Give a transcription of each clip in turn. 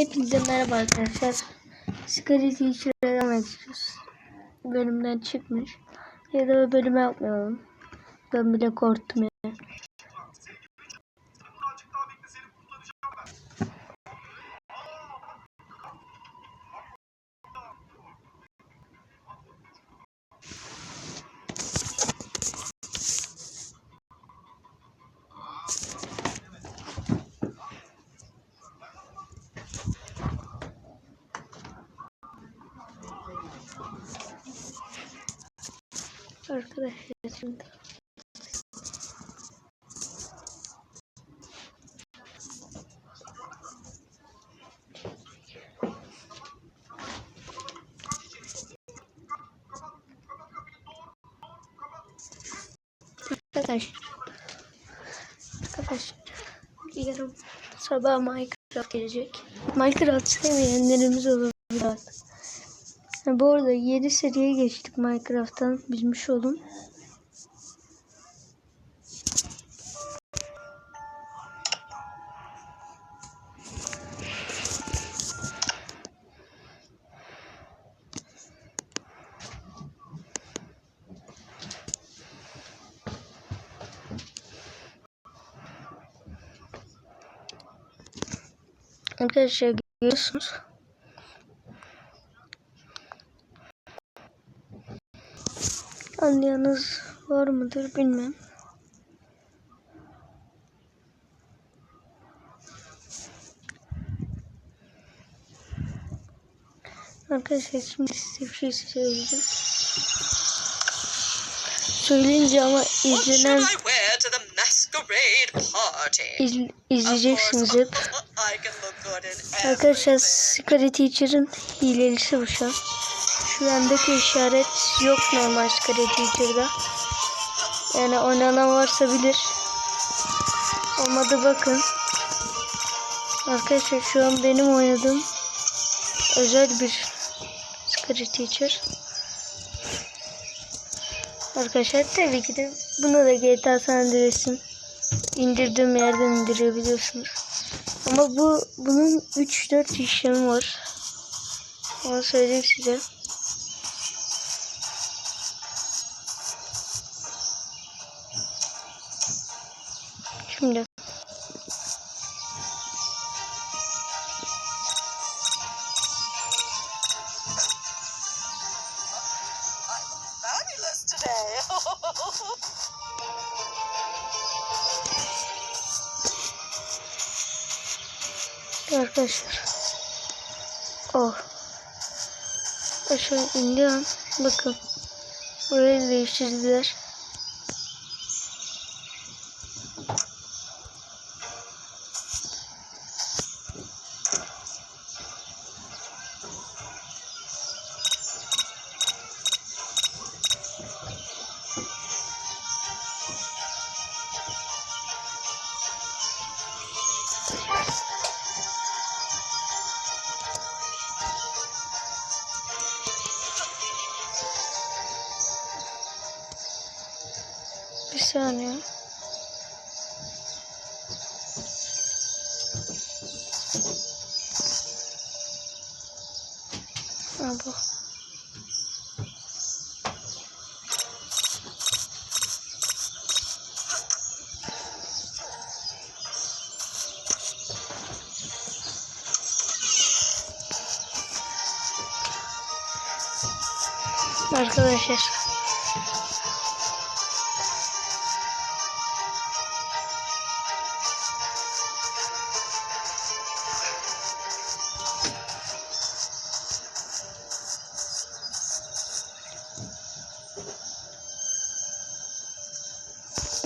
Hepinize merhaba arkadaşlar. Scary Teacher'a devam ediyoruz. Bölümden çıkmış. Ya da o bölümü yapmayalım. Ben bile korktum ya. Arkadaşlar şimdi. Arkadaşlar. Arkadaşlar. Yarın sabah Minecraft gelecek. Minecraft sevmeyenlerimiz olabilir artık. Bu arada 7 seriye geçtik Minecraft'tan bilmiş olun. Arkadaşlar görüyorsunuz. Anlayanız var mıdır bilmem. Arkadaşlar şimdi size bir şey söyleyeceğim. Söyleyince ama izlenen iz, izleyeceksiniz hep. Arkadaşlar. Scary Teacher'ın hilelisi bu şu an. Şu işaret yok normal Scary Teacher'da. Yani oynanan varsa bilir. Olmadı bakın. Arkadaşlar şu an benim oynadığım özel bir Scary Teacher. Arkadaşlar tabii ki de bunu da GTA San Andreas'ın indirdiğim yerden indirebiliyorsunuz. Ama bu bunun 3-4 işlemi var. Onu söyleyeyim size. Şimdi arkadaşlar. Oh. Aşağı indi an. Bakın. Burayı değiştirdiler. Saniye. Ha bu. Arkadaşlar.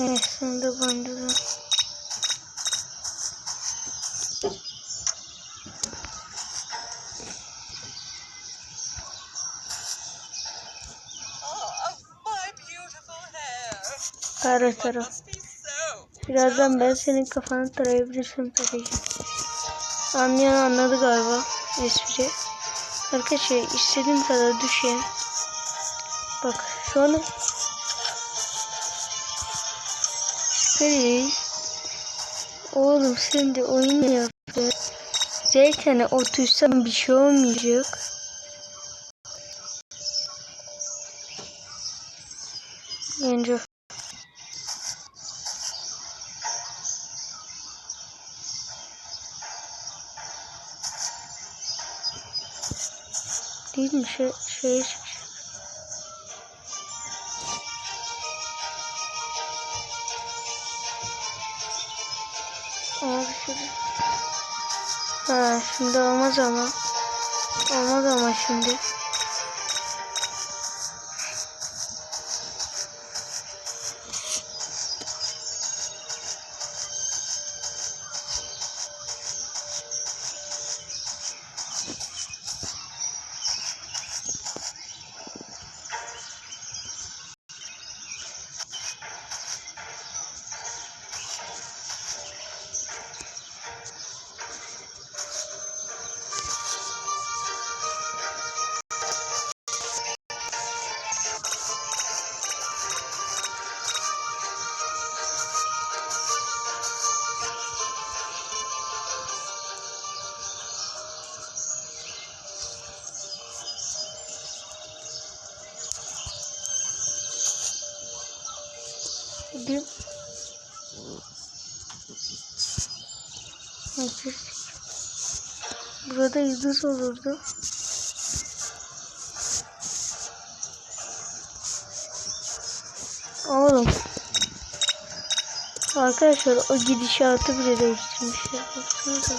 Evet, sonunda bandı my beautiful hair. Tara tara. Birazdan ben senin kafanı tarayabilirsem tarayacağım. Anlayan anladı galiba espri. Arkadaşlar istediğim kadar düşeyim. Bak şu an Şüpheli. Oğlum sen de oyun yaptın? Zaten otursam bir şey olmayacak. Bence. Değil mi? Şey, şeye Ha şimdi olmaz ama. Olmaz ama şimdi. Hayır. Burada yıldız olurdu. Oğlum. Arkadaşlar o gidişatı bile değiştirmişler. Baksanıza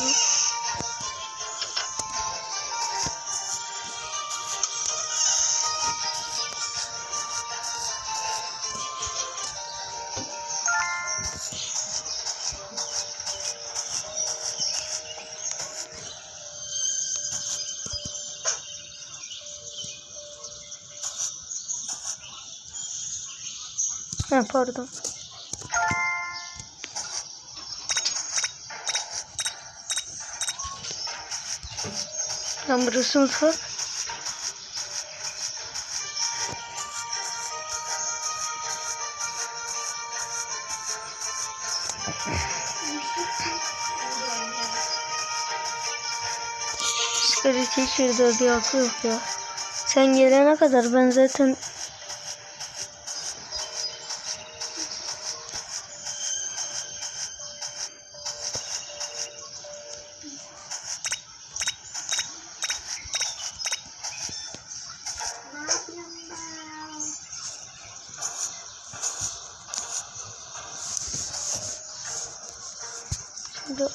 Ha pardon. Lan burası mutfak. Sigara içeride bir akıl yok ya. Sen gelene kadar ben zaten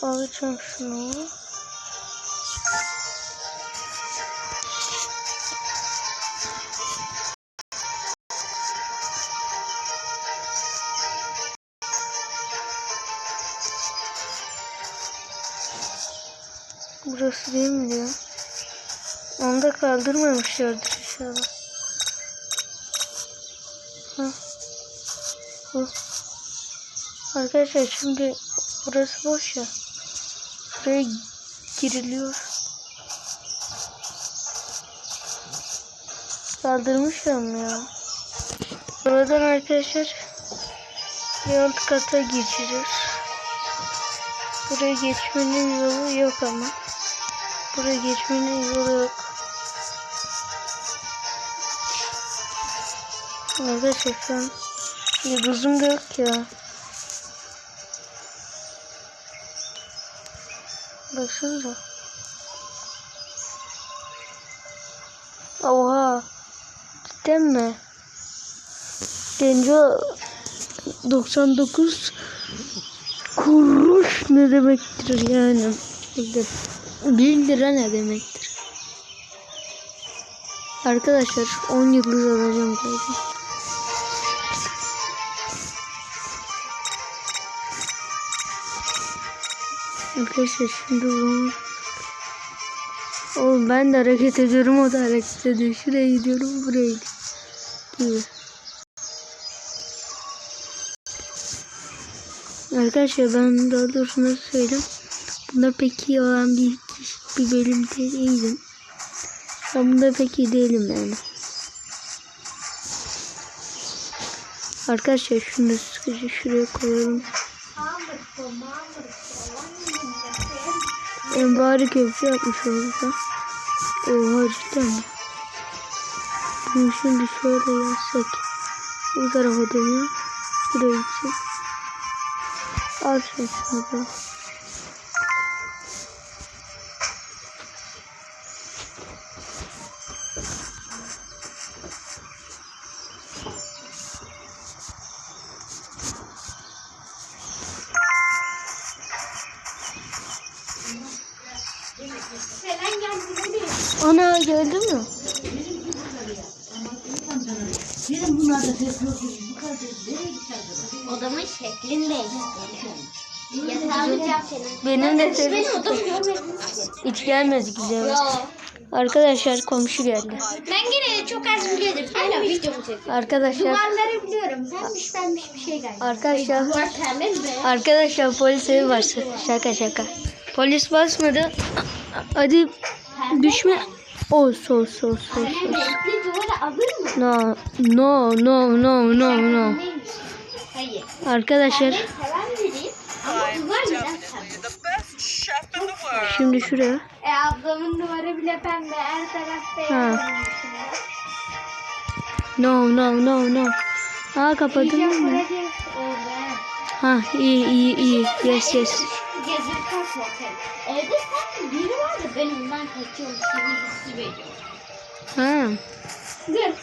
alacağım şunu. Burası değil mi ya? Onu da kaldırmamışlardır inşallah. Hah. Bu. Arkadaşlar şimdi burası boş ya. Buraya giriliyor. Kaldırmışlar mı ya? Buradan arkadaşlar alt kata geçeceğiz. Buraya geçmenin yolu yok ama. Buraya geçmenin yolu yok. Arkadaşlar şu an yıldızım da yok ya. Baksanıza. Oha. Cidden mi? Genco 99 kuruş ne demektir yani? Bir 1 lira ne demektir? Arkadaşlar 10 yıldız alacağım galiba. Arkadaşlar şimdi bunu Oğlum ben de hareket ediyorum o da hareket ediyor. Şuraya gidiyorum buraya gidiyor. Arkadaşlar ben daha doğrusu nasıl söyleyeyim. Bunda pek iyi olan bir, bir bölüm değilim. Ben bunda pek iyi değilim yani. Arkadaşlar şunu sıkıcı şuraya koyalım. En bari köprü yapmış orada. Oha cidden mi? Bunu şimdi şöyle yazsak. Bu tarafa dönüyor. Buraya gidecek. Al şunu da. Odamın şeklindeydi. Yatağımı cam senin. Benim de tabii. Benim odamı görmediniz ki. Hiç gelmez güzel. Arkadaşlar komşu geldi. Ben gene de çok az biliyordum. Hala videomu çekiyorum. Arkadaşlar Duvarları biliyorum. Pembiş pembiş bir şey galiba. arkadaşlar Duvar pembe mi? arkadaşlar polis evi bastı. Şaka şaka. Polis basmadı. Hadi düşme. Olsun olsun olsun. Mı? No no no no no no. Arkadaşlar şimdi şuraya. E ablamın duvarı bile pembe. Her tarafta Ha. yapılmış. No no no no. Aa kapadın mı? Ha iyi iyi iyi. Yes yes. Gezirken korkarım. Evde sanki ondan kaçıyorum. Gibi hissi veriyorum. Ha. Dur.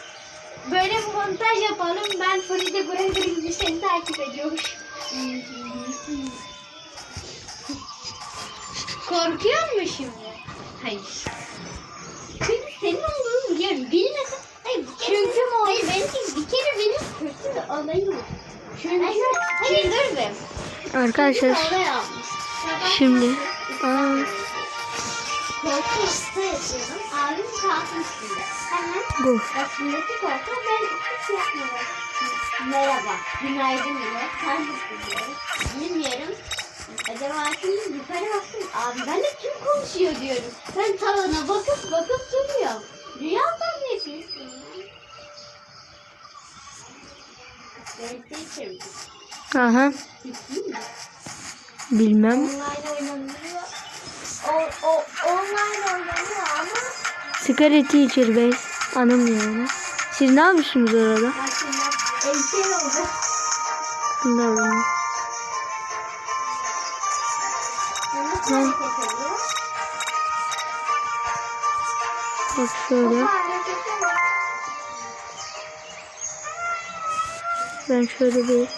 Böyle bir montaj yapalım. Ben Faride Gürenger gibi seni takip ediyormuş. Korkuyor mu şimdi? Hayır. Çünkü senin olduğunu biliyorum. Bilmesen... Hayır, çünkü mu? Hayır, benimki bir kere benim kötü bir olayım. Çünkü... Hayır, dur be. Arkadaşlar şimdi. Aa, Korku üstü yapıyorum. Abim kalkın üstünde. Hemen bu. Başındaki korku ben hiç yapmadım. Merhaba, günaydın bile. Sen nasılsın? Bilmiyorum. Acaba şimdi yukarı baktım. Abi ben de kim konuşuyor diyorum. Ben tavana bakıp bakıp duruyorum. Rüyamdan ne yapıyorsun? Gerçekten Aha. Bilmem. Online oynanıyor. O, o, online oynanıyor ama Sigara teacher bey. Anlamıyor onu. Siz ne yapıyorsunuz orada? entel oldu. Şunu da alalım. Nasıl Ne? hareket ediyor? Bak şöyle. Ben şöyle bir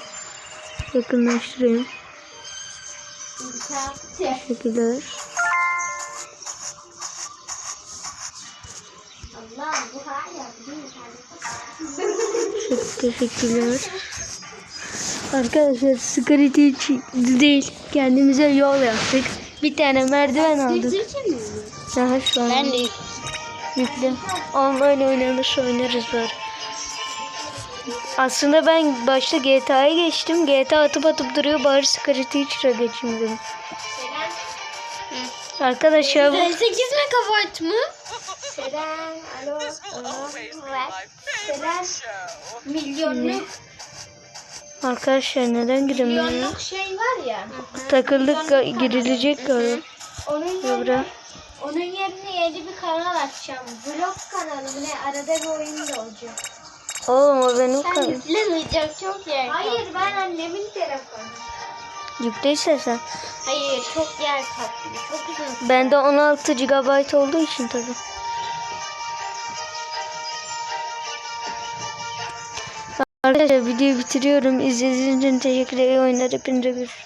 yakınlaştırayım. Teşekkürler. Allah Çok teşekkürler. Arkadaşlar sigara teacher değil. Kendimize yol yaptık. Bir tane merdiven aldık. Aha şu an. Ben de Yüklü. Online oynanırsa oynarız böyle. Aslında ben başta GTA'ya geçtim. GTA atıp atıp duruyor. Bari Secret Teacher'a geçeyim dedim. Arkadaşlar bu- 8 megabayt mı? Selam, alo, favorite show. Milyonluk, arkadaşlar neden giremiyor? milyonluk şey var ya. Takıldık girilecek galiba. Onun yerine, onun yerine yeni bir kanal açacağım. Vlog kanalı ne? Arada bir oyun da olacak. Oğlum o benim Sen kanalım. yüklemeyecek çok yer Hayır ben annemin telefonu. Yükleyse sen. Hayır çok yer kaplıyor. Çok uzun. Bende 16 GB olduğu için tabii. Arkadaşlar videoyu bitiriyorum. İzlediğiniz için teşekkür ederim. Oyunlar hepinize görüşürüz.